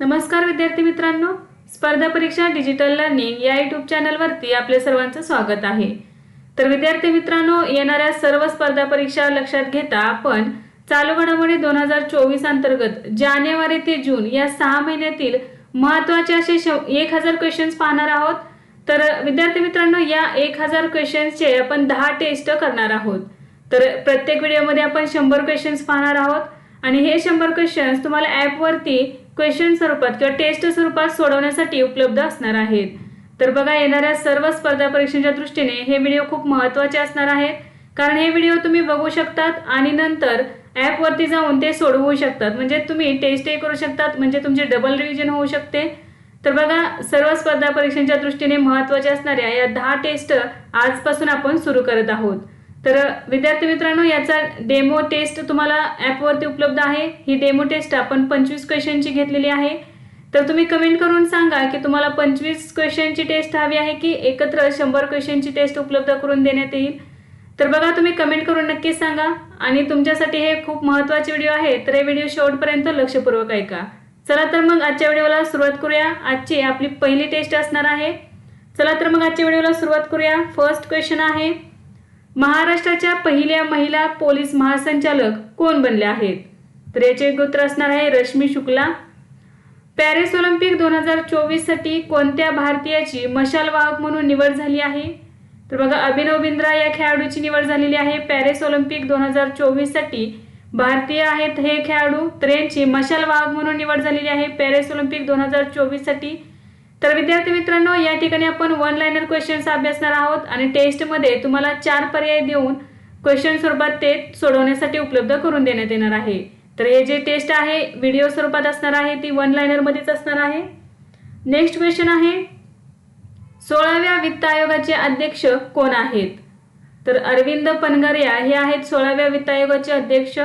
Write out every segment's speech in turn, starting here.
नमस्कार विद्यार्थी मित्रांनो. स्पर्धा परीक्षा डिजिटल लर्निंग या यूट्यूब चॅनलवरती आपल्या सर्वांचं स्वागत आहे. तर विद्यार्थी मित्रांनो येणाऱ्या सर्व स्पर्धा परीक्षा लक्षात घेता आपण चालू घडामोडी दोन हजार चोवीस अंतर्गत जानेवारी ते जून या सहा महिन्यातील महत्त्वाचे असे श- एक हजार क्वेश्चन्स पाहणार आहोत. तर विद्यार्थी मित्रांनो या एक हजार क्वेश्चन्सचे आपण दहा टेस्ट करणार आहोत. तर प्रत्येक व्हिडिओमध्ये आपण शंभर क्वेश्चन्स पाहणार आहोत. आणि हे शंभर क्वेश्चन्स तुम्हाला ॲपवरती क्वेश्चन स्वरूपात किंवा टेस्ट स्वरूपात सोडवण्यासाठी उपलब्ध असणार आहेत. तर बघा येणाऱ्या सर्व स्पर्धा परीक्षांच्या दृष्टीने हे व्हिडिओ खूप महत्त्वाचे असणार आहेत. कारण हे व्हिडिओ तुम्ही बघू शकतात आणि नंतर ॲपवरती जाऊन ते सोडवू शकतात. म्हणजे तुम्ही टेस्टही करू शकतात म्हणजे तुमचे डबल रिव्हिजन होऊ शकते. तर बघा सर्व स्पर्धा परीक्षांच्या दृष्टीने महत्त्वाच्या असणाऱ्या या दहा टेस्ट आजपासून आपण सुरू करत आहोत. तर विद्यार्थी मित्रांनो याचा डेमो टेस्ट तुम्हाला ॲपवरती उपलब्ध आहे. ही डेमो टेस्ट आपण पंचवीस क्वेश्चनची घेतलेली आहे. तर तुम्ही कमेंट करून सांगा की तुम्हाला पंचवीस क्वेश्चनची टेस्ट हवी आहे की एकत्र शंभर क्वेश्चनची टेस्ट उपलब्ध करून देण्यात येईल? तर बघा तुम्ही कमेंट करून नक्कीच सांगा. आणि तुमच्यासाठी हे खूप महत्त्वाचे व्हिडिओ आहे तर हे व्हिडिओ शेवटपर्यंत लक्षपूर्वक ऐका. चला तर मग आजच्या व्हिडिओला सुरुवात करूया. आजची आपली पहिली टेस्ट असणार आहे. चला तर मग आजच्या व्हिडिओला सुरुवात करूया. फर्स्ट क्वेश्चन आहे महाराष्ट्राच्या पहिल्या महिला पोलीस महासंचालक कोण बनल्या आहेत? तर याचे गोत्र असणार आहे रश्मी शुक्ला. पॅरिस ऑलिम्पिक दोन हजार चोवीससाठी कोणत्या भारतीयाची मशाल वाहक म्हणून निवड झाली आहे? तर बघा अभिनव बिंद्रा या खेळाडूची निवड झालेली आहे. पॅरिस ऑलिम्पिक दोन हजार चोवीससाठी भारतीय आहेत हे खेळाडू. तर यांची मशाल वाहक म्हणून निवड झालेली आहे. पॅरिस ऑलिम्पिक दोन हजार चोवीससाठी तर विद्यार्थी मित्रांनो या ठिकाणी आपण वन लाईनर क्वेश्चन्स अभ्यासणार आहोत आणि टेस्टमध्ये तुम्हाला चार पर्याय देऊन क्वेश्चन स्वरूपात ते सोडवण्यासाठी उपलब्ध करून देण्यात येणार आहे. तर हे जे टेस्ट आहे व्हिडिओ स्वरूपात असणार आहे ती वन लाईनरमध्येच असणार आहे. नेक्स्ट क्वेश्चन आहे सोळाव्या वित्त आयोगाचे अध्यक्ष कोण आहेत? तर अरविंद पनगरिया हे आहेत सोळाव्या वित्त आयोगाचे अध्यक्ष.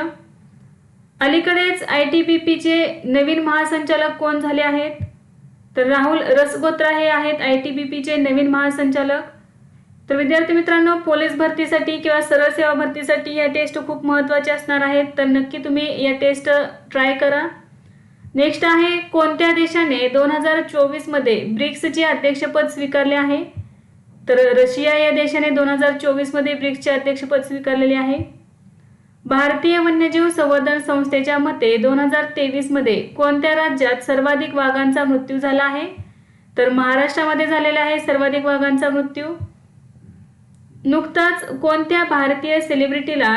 अलीकडेच आय टी पी पीचे नवीन महासंचालक कोण झाले आहेत? तर राहुल रसगोत्रा हे आहेत आय टी बी पीचे नवीन महासंचालक. तर विद्यार्थी मित्रांनो पोलीस भरतीसाठी किंवा सरळ सेवा भरतीसाठी या टेस्ट खूप महत्त्वाच्या असणार आहेत. तर नक्की तुम्ही या टेस्ट ट्राय करा. नेक्स्ट आहे कोणत्या देशाने दोन हजार चोवीसमध्ये ब्रिक्सचे अध्यक्षपद स्वीकारले आहे? तर रशिया या देशाने दोन हजार चोवीसमध्ये ब्रिक्सचे अध्यक्षपद स्वीकारलेले आहे. भारतीय वन्यजीव संवर्धन संस्थेच्या मते दोन हजार तेवीसमध्ये कोणत्या राज्यात सर्वाधिक वाघांचा मृत्यू झाला आहे? तर महाराष्ट्रामध्ये झालेला आहे सर्वाधिक वाघांचा मृत्यू. नुकताच कोणत्या भारतीय सेलिब्रिटीला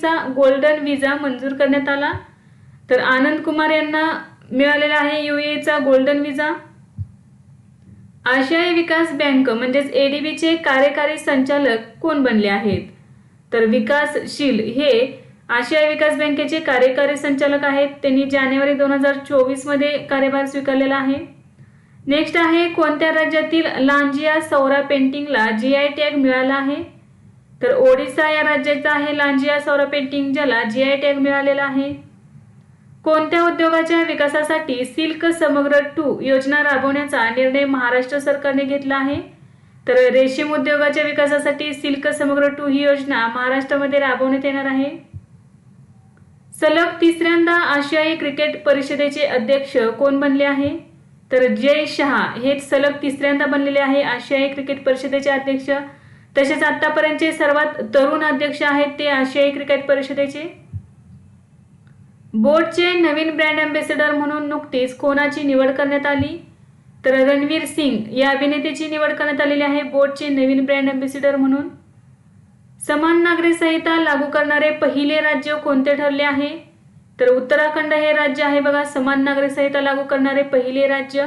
चा गोल्डन विजा मंजूर करण्यात आला? तर आनंद कुमार यांना मिळालेला आहे चा गोल्डन विजा आशियाई विकास बँक म्हणजेच एडीबीचे कार्यकारी संचालक कोण बनले आहेत? तर विकासशील हे आशियाई विकास बँकेचे कार्यकारी संचालक आहेत. त्यांनी जानेवारी दोन हजार चोवीसमध्ये कार्यभार स्वीकारलेला आहे. नेक्स्ट आहे कोणत्या राज्यातील लांजिया सौरा पेंटिंगला जी आय टॅग मिळाला आहे? तर ओडिसा या राज्याचा आहे लांजिया सौरा पेंटिंग ज्याला जी आय टॅग मिळालेला आहे. कोणत्या उद्योगाच्या विकासासाठी सिल्क समग्र टू योजना राबवण्याचा निर्णय महाराष्ट्र सरकारने घेतला आहे? तर रेशीम उद्योगाच्या विकासासाठी सिल्क समग्र टू ही योजना महाराष्ट्रामध्ये राबवण्यात येणार आहे. सलग तिसऱ्यांदा आशियाई क्रिकेट परिषदेचे अध्यक्ष कोण बनले आहे? तर जय शहा हे सलग तिसऱ्यांदा बनलेले आहे आशियाई क्रिकेट परिषदेचे अध्यक्ष. तसेच आतापर्यंतचे सर्वात तरुण अध्यक्ष आहेत ते आशियाई क्रिकेट परिषदेचे. बोटचे नवीन ब्रँड अँबेसेडर म्हणून नुकतीच कोणाची निवड करण्यात आली? तर रणवीर सिंग या अभिनेत्याची निवड करण्यात आलेली आहे बोटचे नवीन ब्रँड अँबॅसेडर म्हणून. समान नागरी संहिता लागू करणारे पहिले राज्य कोणते ठरले आहे? तर उत्तराखंड हे राज्य आहे बघा समान नागरी संहिता लागू करणारे पहिले राज्य.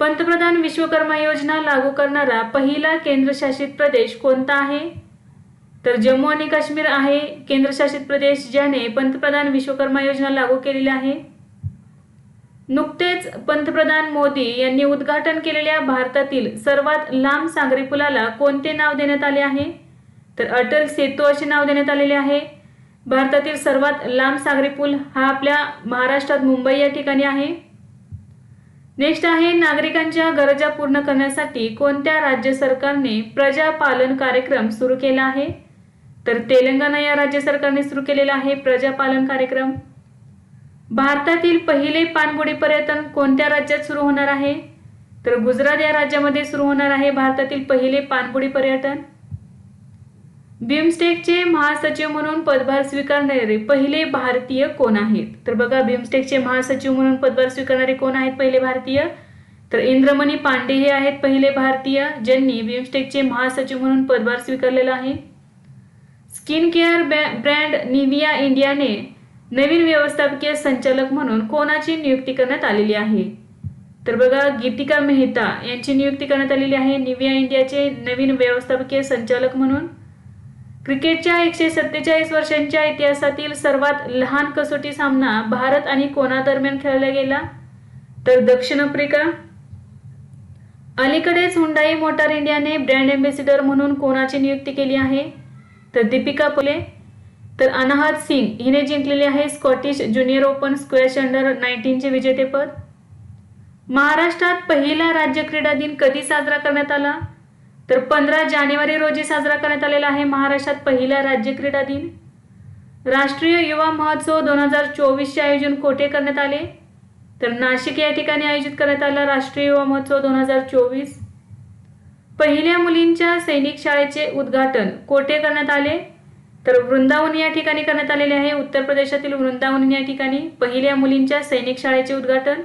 पंतप्रधान विश्वकर्मा योजना लागू करणारा पहिला केंद्रशासित प्रदेश कोणता आहे? तर जम्मू आणि काश्मीर आहे केंद्रशासित प्रदेश ज्याने पंतप्रधान विश्वकर्मा योजना लागू केलेली आहे. नुकतेच पंतप्रधान मोदी यांनी उद्घाटन केलेल्या भारतातील सर्वात लांब सागरी पुलाला कोणते नाव देण्यात आले आहे? तर अटल सेतू असे नाव देण्यात आलेले आहे. भारतातील सर्वात लांब सागरी पूल हा आपल्या महाराष्ट्रात मुंबई या ठिकाणी आहे. नेक्स्ट आहे नागरिकांच्या गरजा पूर्ण करण्यासाठी कोणत्या राज्य सरकारने प्रजापालन कार्यक्रम सुरू केला आहे? तर तेलंगणा या राज्य सरकारने सुरू केलेला आहे प्रजापालन कार्यक्रम. भारतातील पहिले पाणबुडी पर्यटन कोणत्या राज्यात सुरू होणार आहे? तर गुजरात या राज्यामध्ये सुरू होणार आहे भारतातील पहिले पाणबुडी पर्यटन बिमस्टेकचे महासचिव म्हणून पदभार स्वीकारणारे पहिले भारतीय कोण आहेत? तर बघा बिमस्टेकचे महासचिव म्हणून पदभार स्वीकारणारे कोण आहेत पहिले भारतीय? तर इंद्रमणी पांडे हे आहेत पहिले भारतीय ज्यांनी बिमस्टेकचे महासचिव म्हणून पदभार स्वीकारलेला आहे. स्किन केअर ब्रँड निव्हिया इंडियाने नवीन व्यवस्थापकीय संचालक म्हणून कोणाची नियुक्ती करण्यात आलेली आहे? तर बघा गीतिका मेहता यांची नियुक्ती करण्यात आलेली आहे. निविया इंडियाचे नवीन व्यवस्थापकीय संचालक म्हणून. क्रिकेटच्या एकशे सत्तेचाळीस वर्षांच्या इतिहासातील सर्वात लहान कसोटी सामना भारत आणि कोणादरम्यान खेळला गेला? तर दक्षिण आफ्रिका. अलीकडेच हुंडाई मोटार इंडियाने ब्रँड अँबेसिडर म्हणून कोणाची नियुक्ती केली आहे? तर दीपिका पुले. तर अनाहत सिंग हिने जिंकलेले आहे Scottish junior open squash under नाईन्टीनचे विजेतेपद. महाराष्ट्रात पहिला राज्य क्रीडा दिन कधी साजरा करण्यात आला? तर पंधरा जानेवारी रोजी साजरा करण्यात आलेला आहे महाराष्ट्रात पहिला राज्य क्रीडा दिन. राष्ट्रीय युवा महोत्सव दोन हजार चोवीसचे आयोजन कोठे करण्यात आले? तर नाशिक या ठिकाणी आयोजित करण्यात आला राष्ट्रीय युवा महोत्सव दोन हजार चोवीस. पहिल्या मुलींच्या सैनिक शाळेचे उद्घाटन कोठे करण्यात आले? तर वृंदावन या ठिकाणी करण्यात आलेले आहे. उत्तर प्रदेशातील वृंदावन या ठिकाणी पहिल्या मुलींच्या सैनिक शाळेचे उद्घाटन.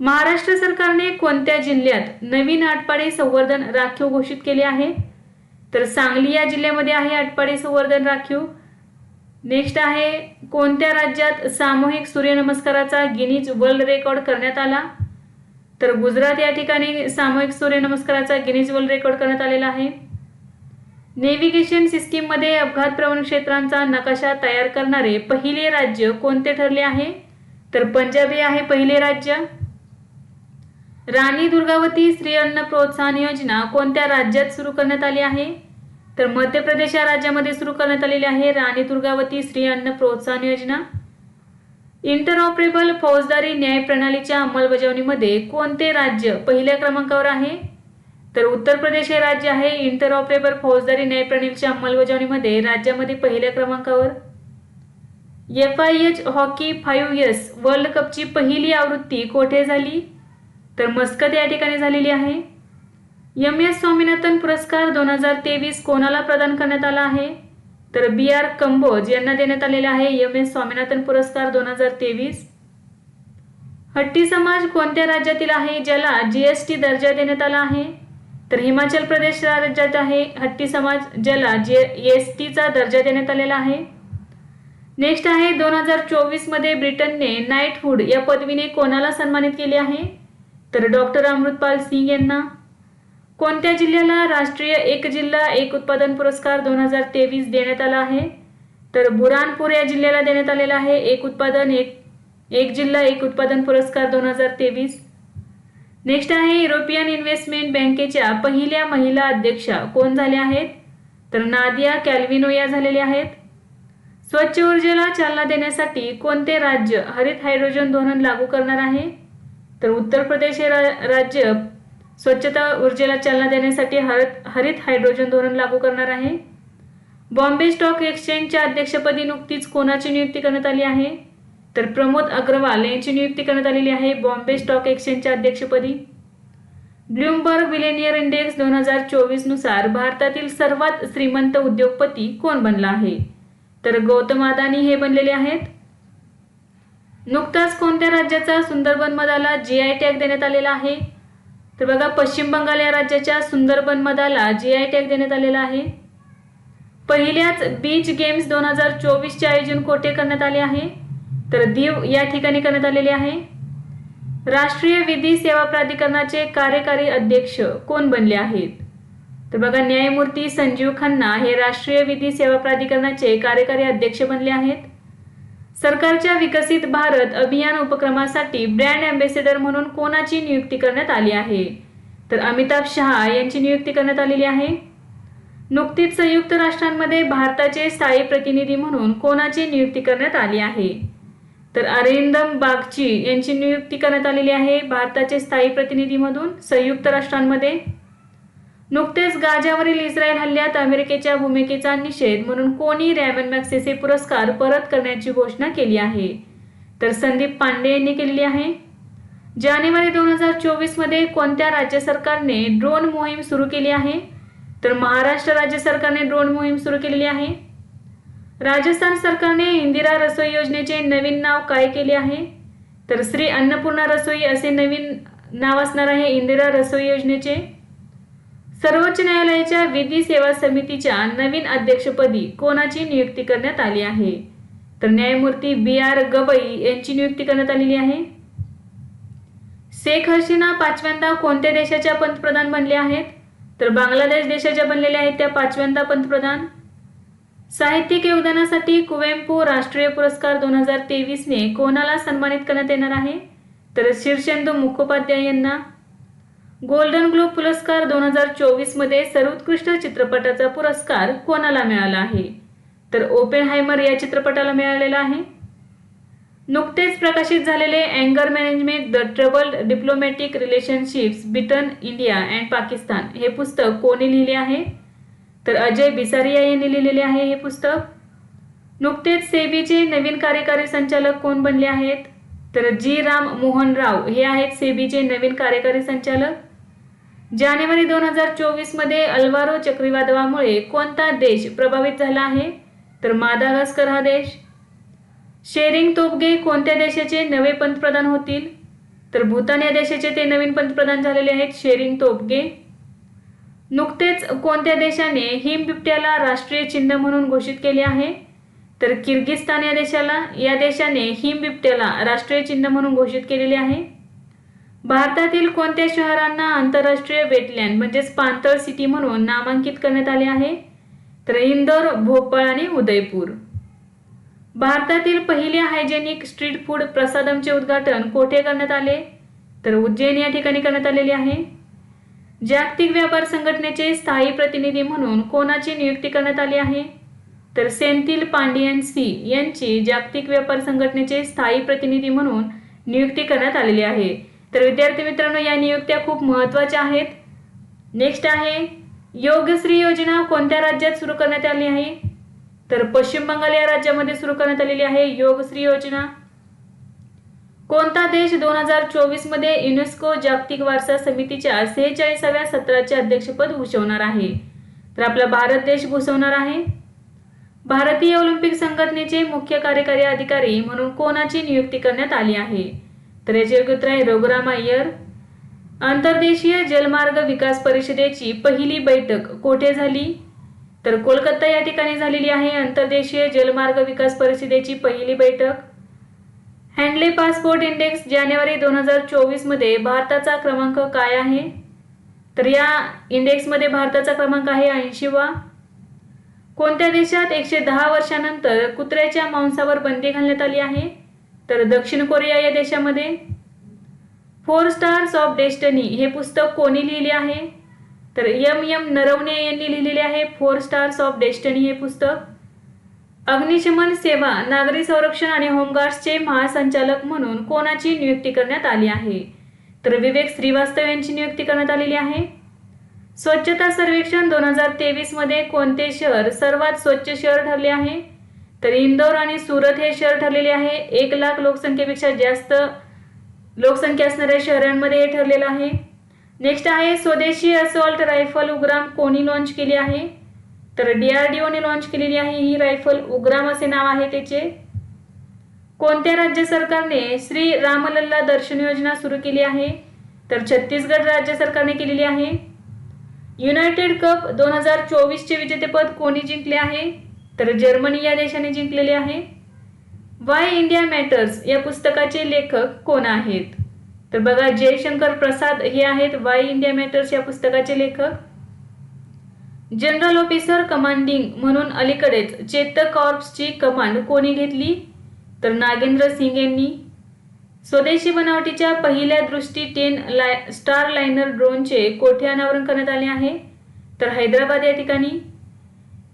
महाराष्ट्र सरकारने कोणत्या जिल्ह्यात नवीन आटपाडी संवर्धन राखीव घोषित केले आहे? तर सांगली या जिल्ह्यामध्ये आहे आटपाडे संवर्धन राखीव. नेक्स्ट आहे कोणत्या राज्यात सामूहिक सूर्यनमस्काराचा गिनीज वर्ल्ड रेकॉर्ड करण्यात आला? तर गुजरात या ठिकाणी सामूहिक सूर्यनमस्काराचा गिनीज वर्ल्ड रेकॉर्ड करण्यात आलेला आहे. नेव्हिगेशन सिस्टीममध्ये अपघात प्रवण क्षेत्रांचा नकाशा तयार करणारे पहिले राज्य कोणते ठरले आहे? तर पंजाब हे आहे पहिले राज्य. राणी दुर्गावती स्त्री अन्न प्रोत्साहन योजना कोणत्या राज्यात सुरू करण्यात आली आहे? तर मध्य प्रदेश या राज्यामध्ये सुरू करण्यात आलेली आहे राणी दुर्गावती स्त्री अन्न प्रोत्साहन योजना. इंटरऑपरेबल फौजदारी न्याय प्रणालीच्या अंमलबजावणीमध्ये कोणते राज्य पहिल्या क्रमांकावर आहे? तर उत्तर प्रदेश हे राज्य आहे. इंटरऑपरेबल फौजदारी न्याय प्रणालीच्या अंमलबजावणीमध्ये राज्यामध्ये पहिल्या क्रमांकावर. F I H hockey five S world कपची पहिली आवृत्ती कोठे झाली? तर मस्कत या ठिकाणी झालेली आहे. एम एस स्वामीनाथन पुरस्कार दोन हजार तेवीस कोणाला प्रदान करण्यात आला आहे? तर बी आर कंबोज यांना देण्यात आलेला आहे एम एस स्वामीनाथन पुरस्कार दोन हजार तेवीस. हट्टी समाज कोणत्या राज्यातील आहे ज्याला जीएसटी दर्जा देण्यात आला आहे? तर हिमाचल प्रदेश राज्यात आहे हट्टी समाज ज्याला जी एस टीचा दर्जा देण्यात आलेला आहे. नेक्स्ट आहे दोन हजार चोवीसमध्ये ब्रिटनने नाईटहूड या पदवीने कोणाला सन्मानित केले आहे? तर डॉक्टर अमृतपाल सिंग यांना. कोणत्या जिल्ह्याला राष्ट्रीय एक जिल्हा एक उत्पादन पुरस्कार दोन हजार तेवीस देण्यात आला आहे? तर बुरानपूर या जिल्ह्याला देण्यात आलेला आहे एक उत्पादन एक एक जिल्हा एक उत्पादन पुरस्कार दोन हजार तेवीस. नेक्स्ट आहे युरोपियन इन्व्हेस्टमेंट बँकेच्या पहिल्या महिला अध्यक्षा कोण झाल्या आहेत? तर नादिया कॅल्विनो या झालेल्या आहेत. स्वच्छ ऊर्जेला चालना देण्यासाठी कोणते राज्य हरित हायड्रोजन धोरण लागू करणार आहे? तर उत्तर प्रदेश हे रा राज्य स्वच्छता ऊर्जेला चालना देण्यासाठी हरित हरित हायड्रोजन धोरण लागू करणार आहे. बॉम्बे स्टॉक एक्सचेंजच्या अध्यक्षपदी नुकतीच कोणाची नियुक्ती करण्यात आली आहे? तर प्रमोद अग्रवाल यांची नियुक्ती करण्यात आलेली आहे. बॉम्बे स्टॉक एक्सचेंजच्या अध्यक्षपदी. ब्लूमबर्ग विलेनियर इंडेक्स दोन हजार चोवीसनुसार भारतातील सर्वात श्रीमंत उद्योगपती कोण बनला आहे? तर गौतम अदानी हे बनलेले आहेत. नुकताच कोणत्या राज्याचा सुंदरबन मदाला जी आय टॅग देण्यात आलेला आहे? तर बघा पश्चिम बंगाल या राज्याच्या सुंदरबन मदाला जी आय टॅग देण्यात आलेला आहे. पहिल्याच बीच गेम्स दोन हजार चोवीसचे आयोजन कोठे करण्यात आले आहे? तर दीव या ठिकाणी करण्यात आलेली आहे. राष्ट्रीय विधी सेवा प्राधिकरणाचे कार्यकारी अध्यक्ष कोण बनले आहेत? तर बघा न्यायमूर्ती संजीव खन्ना हे राष्ट्रीय विधी सेवा प्राधिकरणाचे कार्यकारी अध्यक्ष बनले आहेत. सरकारच्या विकसित भारत अभियान उपक्रमासाठी ब्रँड अँबेसेडर म्हणून कोणाची नियुक्ती करण्यात आली आहे? तर अमिताभ शहा यांची नियुक्ती करण्यात आलेली आहे. नुकतीच संयुक्त राष्ट्रांमध्ये भारताचे स्थायी प्रतिनिधी म्हणून कोणाची नियुक्ती करण्यात आली आहे? तर अरिंदम बागची यांची नियुक्ती करण्यात आलेली आहे भारताचे स्थायी प्रतिनिधीमधून संयुक्त राष्ट्रांमध्ये. नुकतेच गाजावरील इस्रायल हल्ल्यात अमेरिकेच्या भूमिकेचा निषेध म्हणून कोणी रॅमन मॅक्सेसे पुरस्कार परत करण्याची घोषणा केली आहे. तर संदीप पांडे यांनी केलेली आहे. जानेवारी दोन हजार चोवीसमध्ये कोणत्या राज्य सरकारने ड्रोन मोहीम सुरू केली आहे? तर महाराष्ट्र राज्य सरकारने ड्रोन मोहीम सुरू केलेली आहे. राजस्थान सरकारने इंदिरा रसोई योजनेचे नवीन नाव काय केले आहे? तर श्री अन्नपूर्णा रसोई असे नवीन नाव असणार आहे इंदिरा रसोई योजनेचे. सर्वोच्च न्यायालयाच्या विधी सेवा समितीच्या नवीन अध्यक्षपदी कोणाची नियुक्ती करण्यात आली आहे? तर न्यायमूर्ती बी आर गवई यांची नियुक्ती करण्यात आलेली आहे. शेख हसीना पाचव्यांदा कोणत्या देशाच्या पंतप्रधान बनले आहेत? तर बांगलादेश देशाच्या बनलेल्या आहेत त्या पाचव्यांदा पंतप्रधान. साहित्यिक योगदानासाठी कुवेंपू राष्ट्रीय पुरस्कार दोन हजार तेवीसने कोणाला सन्मानित करण्यात येणार आहे? तर शीर्षेंदू मुखोपाध्याय यांना. गोल्डन ग्लोब पुरस्कार दोन हजार चोवीसमध्ये सर्वोत्कृष्ट चित्रपटाचा पुरस्कार कोणाला मिळाला आहे? तर ओपेनहायमर या चित्रपटाला मिळालेला आहे. नुकतेच प्रकाशित झालेले अँगर management the troubled diplomatic relationships Britain India and Pakistan हे पुस्तक कोणी लिहिले आहे? तर अजय बिसारिया यांनी लिहिलेले आहे हे पुस्तक. नुकतेच सेबीचे नवीन कार्यकारी संचालक कोण बनले आहेत? तर जी राम मोहन राव हे आहेत सेबीचे नवीन कार्यकारी संचालक. जानेवारी दोन हजार चोवीसमध्ये अल्वारो चक्रीवादळामुळे कोणता देश प्रभावित झाला आहे? तर मादागास्कर हा देश. शेरिंग तोपगे कोणत्या देशाचे नवे पंतप्रधान होतील? तर भूतान या देशाचे ते नवीन पंतप्रधान झालेले आहेत शेरिंग तोपगे. नुकतेच कोणत्या देशाने हिम बिबट्याला राष्ट्रीय चिन्ह म्हणून घोषित केले आहे? तर किर्गिस्तान या देशाला या देशाने हिम बिबट्याला राष्ट्रीय चिन्ह म्हणून घोषित केलेले आहे? भारतातील कोणत्या शहरांना आंतरराष्ट्रीय वेटलँड म्हणजेच पांतळ सिटी म्हणून नामांकित करण्यात आले आहे? तर इंदोर भोपाळ आणि उदयपूर. भारतातील पहिले हायजेनिक स्ट्रीट फूड प्रसादमचे उद्घाटन कोठे करण्यात आले? तर उज्जैन या ठिकाणी करण्यात आलेले आहे. जागतिक व्यापार संघटनेचे स्थायी प्रतिनिधी म्हणून कोणाची नियुक्ती करण्यात आली आहे? तर सेंथिल पांडियन सी यांची जागतिक व्यापार संघटनेचे स्थायी प्रतिनिधी म्हणून नियुक्ती करण्यात आलेली आहे. तर विद्यार्थी मित्रांनो या नियुक्त्या खूप महत्त्वाच्या आहेत. नेक्स्ट आहे योगश्री योजना कोणत्या राज्यात सुरू करण्यात आली आहे? तर पश्चिम बंगाल या राज्यामध्ये सुरू करण्यात आलेली आहे योगश्री योजना. कोणता देश दोन हजार चोवीसमध्ये युनेस्को जागतिक वारसा समितीच्या सेहेचाळीसाव्या सत्राचे अध्यक्षपद भूषवणार आहे? तर आपला भारत देश भूषवणार आहे. भारतीय ऑलिम्पिक संघटनेचे मुख्य कार्यकारी अधिकारी म्हणून कोणाची नियुक्ती करण्यात आली आहे? तर याचे उत्तर आहे रघुराम अय्यर. आंतरदेशीय जलमार्ग विकास परिषदेची पहिली बैठक कोठे झाली? तर कोलकाता या ठिकाणी झालेली आहे. अंतर्देशीय जलमार्ग विकास परिषदेची पहिली बैठक. हँडले पासपोर्ट इंडेक्स जानेवारी दोन हजार चोवीसमध्ये भारताचा क्रमांक काय आहे? तर या इंडेक्समध्ये भारताचा क्रमांक आहे ऐंशीवा. कोणत्या देशात एकशे दहा वर्षानंतर कुत्र्याच्या मांसावर बंदी घालण्यात आली आहे? तर दक्षिण कोरिया या देशामध्ये. फोर स्टार्स ऑफ डेस्टनी हे पुस्तक कोणी लिहिले आहे? तर यम यम नरवणे यांनी लिहिलेले आहे फोर स्टार्स ऑफ डेस्टनी हे पुस्तक. अग्निशमन सेवा नागरी संरक्षण आणि होमगार्ड्सचे महासंचालक म्हणून कोणाची नियुक्ती करण्यात आली आहे? तर विवेक श्रीवास्तव यांची नियुक्ती करण्यात आलेली आहे. स्वच्छता सर्वेक्षण दोन हजार तेवीसमध्ये कोणते शहर सर्वात स्वच्छ शहर ठरले आहे? तर इंदोर आणि सुरत हे शहर ठरलेले आहे. एक लाख लोकसंख्येपेक्षा जास्त लोकसंख्या असणाऱ्या शहरांमध्ये हे ठरलेलं आहे. नेक्स्ट आहे स्वदेशी असॉल्ट रायफल उग्राम कोणी लॉन्च केली आहे? तर डीआरडीओने लॉन्च केलेली आहे ही रायफल उग्राम असे नाव आहे त्याचे. कोणत्या राज्य सरकारने श्री रामलल्ला दर्शन योजना सुरू केली आहे? तर छत्तीसगड राज्य सरकारने केलेली आहे. युनायटेड कप दोन हजार चोवीसचे विजेतेपद कोणी जिंकले आहे? तर जर्मनी या देशाने जिंकलेले आहे. वाय इंडिया मॅटर्स या पुस्तकाचे लेखक कोण आहेत? तर बघा जयशंकर प्रसाद हे आहेत वाय इंडिया मॅटर्स या पुस्तकाचे लेखक. जनरल ऑफिसर कमांडिंग म्हणून अलीकडेच चेतक कॉर्प्सची कमांड कोणी घेतली? तर नागेंद्र सिंग यांनी. स्वदेशी बनावटीच्या पहिल्या दृष्टी टेन लाय स्टार लायनर ड्रोनचे कोठे अनावरण करण्यात आले आहे? तर हैदराबाद या ठिकाणी.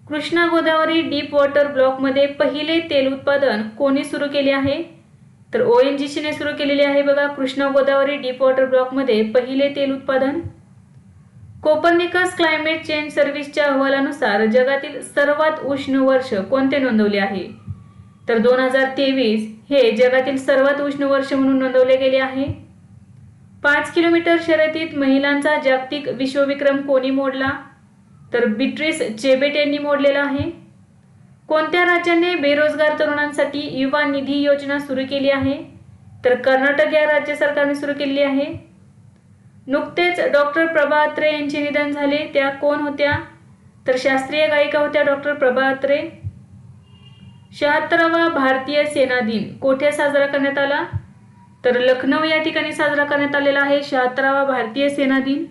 कृष्णा गोदावरी डीप वॉटर ब्लॉकमध्ये पहिले तेल उत्पादन कोणी सुरू केले आहे? तर ओ एन जी सीने सुरू केलेले आहे बघा कृष्णा गोदावरी डीप वॉटर ब्लॉकमध्ये पहिले तेल उत्पादन. कोपर्निकस क्लायमेट चेंज सर्व्हिसच्या अहवालानुसार जगातील सर्वात उष्ण वर्ष कोणते नोंदवले आहे? तर दोन हजार तेवीस हे जगातील सर्वात उष्ण वर्ष म्हणून नोंदवले गेले आहे. पाच किलोमीटर शर्यतीत महिलांचा जागतिक विश्वविक्रम कोणी मोडला? तर बिट्रिस चेबेट यांनी मोडलेला आहे. कोणत्या राज्याने बेरोजगार तरुणांसाठी युवा निधी योजना सुरू केली आहे? तर कर्नाटक या राज्य सरकारने सुरू केलेली आहे. नुकतेच डॉक्टर प्रभा अत्रे यांचे निधन झाले. त्या कोण होत्या? तर शास्त्रीय गायिका होत्या डॉक्टर प्रभा अत्रे शहात्तरावा भारतीय सेना दिन. कोठे साजरा करण्यात आला? तर लखनौ या ठिकाणी साजरा करण्यात आलेला आहे शहात्तरावा भारतीय सेना दिन.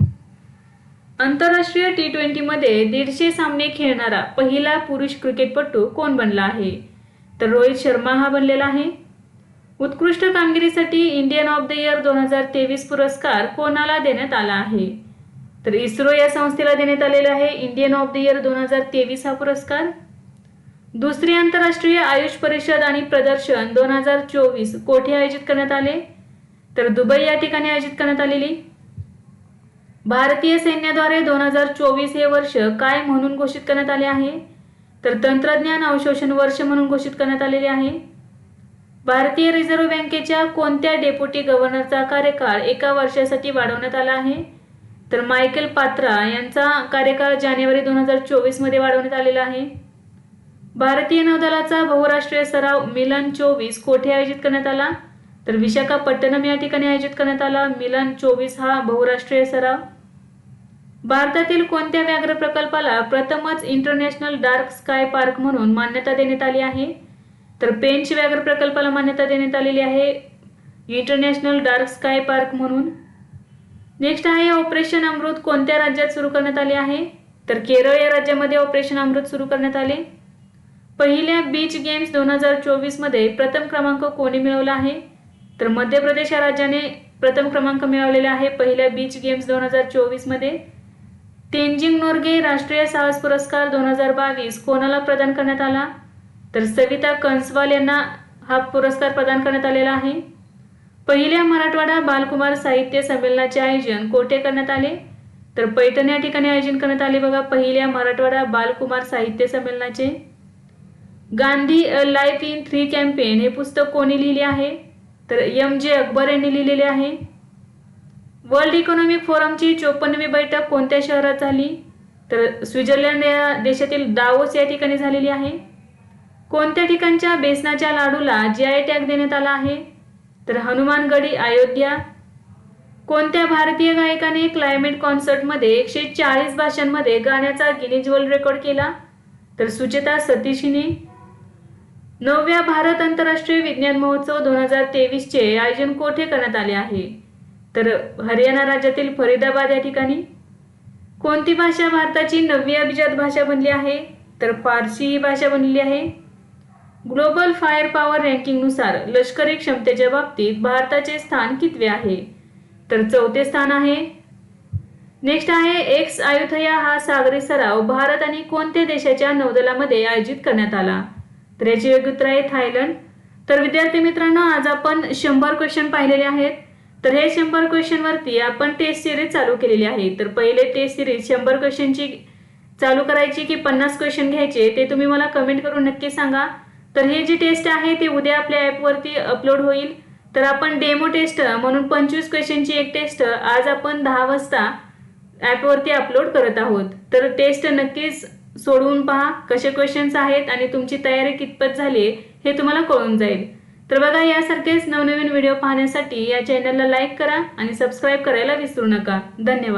आंतरराष्ट्रीय टी ट्वेंटीमध्ये दीडशे सामने खेळणारा पहिला पुरुष क्रिकेटपटू कोण बनला आहे? तर रोहित शर्मा हा बनलेला आहे. उत्कृष्ट कामगिरीसाठी इंडियन ऑफ द इयर दोन हजार तेवीस पुरस्कार कोणाला देण्यात आला आहे? तर इस्रो या संस्थेला देण्यात आलेला आहे इंडियन ऑफ द इयर दोन हजार तेवीस हा पुरस्कार. दुसरी आंतरराष्ट्रीय आयुष परिषद आणि प्रदर्शन दोन हजार चोवीस कोठे आयोजित करण्यात आले? तर दुबई या ठिकाणी आयोजित करण्यात आलेली. भारतीय सैन्याद्वारे दोन हजार चोवीस हे वर्ष काय म्हणून घोषित करण्यात आले आहे? तर तंत्रज्ञान अवशोषण वर्ष म्हणून घोषित करण्यात आलेले आहे. भारतीय रिझर्व्ह बँकेच्या कोणत्या डेप्युटी गव्हर्नरचा कार्यकाळ एका वर्षासाठी वाढवण्यात आला आहे? तर मायकेल पात्रा यांचा कार्यकाळ जानेवारी दोन हजार चोवीसमध्ये वाढवण्यात आलेला आहे. भारतीय नौदलाचा बहुराष्ट्रीय सराव मिलन चोवीस कोठे आयोजित करण्यात आला? तर विशाखापट्टणम या ठिकाणी आयोजित करण्यात आला. मिलन चोवीस हा बहुराष्ट्रीय सराव. भारतातील कोणत्या व्याघ्र प्रकल्पाला प्रथमच इंटरनॅशनल डार्क स्काय पार्क म्हणून मान्यता देण्यात आली आहे? तर पेंच व्याघ्र प्रकल्पाला मान्यता देण्यात आलेली आहे. इंटरनॅशनल डार्क स्काय पार्क म्हणून. नेक्स्ट आहे ऑपरेशन अमृत कोणत्या राज्यात सुरू करण्यात आले आहे? तर केरळ या राज्यामध्ये ऑपरेशन अमृत सुरू करण्यात आले. पहिल्या बीच गेम्स दोन हजार चोवीसमध्ये प्रथम क्रमांक कोणी मिळवला आहे? तर मध्य प्रदेश या राज्याने प्रथम क्रमांक मिळवलेला आहे पहिल्या बीच गेम्स दोन हजार चोवीसमध्ये तेंजिंग नोर्गे राष्ट्रीय साहस पुरस्कार दोन हजार बावीस कोणाला प्रदान करण्यात आला? तर सविता कंसवाल यांना हा पुरस्कार प्रदान करण्यात आलेला आहे. पहिल्या मराठवाडा बालकुमार साहित्य संमेलनाचे आयोजन कोठे करण्यात आले? तर पैठण या ठिकाणी आयोजन करण्यात आले बघा पहिल्या मराठवाडा बालकुमार साहित्य संमेलनाचे. Gandhi life in three campaign हे पुस्तक कोणी लिहिले आहे? तर एम. जे. अकबर यांनी लिहिलेले आहे. वर्ल्ड इकॉनॉमिक फोरमची चोपन्नवी बैठक कोणत्या शहरात झाली? तर स्वित्झर्लंड या देशातील दावोस या ठिकाणी झालेली आहे. कोणत्या ठिकाणच्या बेसनाच्या लाडूला जी आय टॅग देण्यात आला आहे? तर हनुमानगडी अयोध्या. कोणत्या भारतीय गायकाने क्लायमेट कॉन्सर्टमध्ये एकशे चाळीस भाषांमध्ये गाण्याचा गिनीज वर्ल्ड रेकॉर्ड केला? तर सुचेता सतीशिनी. नवव्या भारत आंतरराष्ट्रीय विज्ञान महोत्सव दोन हजार तेवीसचे आयोजन कोठे करण्यात आले आहे? तर हरियाणा राज्यातील फरीदाबाद या ठिकाणी. कोणती भाषा भारताची नववी अभिजात भाषा बनली आहे? तर फारसी ही भाषा बनलेली आहे. ग्लोबल फायर पॉवर रँकिंगनुसार लष्करी क्षमतेच्या बाबतीत भारताचे स्थान कितवे आहे? तर चौथे स्थान आहे. नेक्स्ट आहे एक्स अयोध्या हा सागरी सराव भारत आणि कोणत्या देशाच्या नौदलामध्ये आयोजित करण्यात आला? तर याचे योग्य उत्तर आहे थायलंड. तर विद्यार्थी मित्रांनो आज आपण शंभर क्वेश्चन पाहिलेले आहेत. तर हे शंभर क्वेश्चनवरती आपण टेस्ट सिरीज चालू केलेली आहे. तर पहिले टेस्ट सिरीज शंभर क्वेश्चनची चालू करायची की पन्नास क्वेश्चन घ्यायचे ते तुम्ही मला कमेंट करून नक्की सांगा. तर हे जी टेस्ट आहे ते उद्या आपल्या ॲपवरती अपलोड होईल. तर आपण डेमो टेस्ट म्हणून पंचवीस क्वेश्चनची एक टेस्ट आज आपण दहा वाजता ॲपवरती अपलोड करत आहोत. तर टेस्ट नक्कीच सोडवून पहा कसे क्वेश्चन्स आहेत आणि तुमची तयारी कितपत झाली हे तुम्हाला कळून जाईल. तर बघा यासारखेच नवनवीन व्हिडिओ पाहण्यासाठी या चॅनलला लाईक करा आणि सबस्क्राईब करायला विसरू नका. धन्यवाद.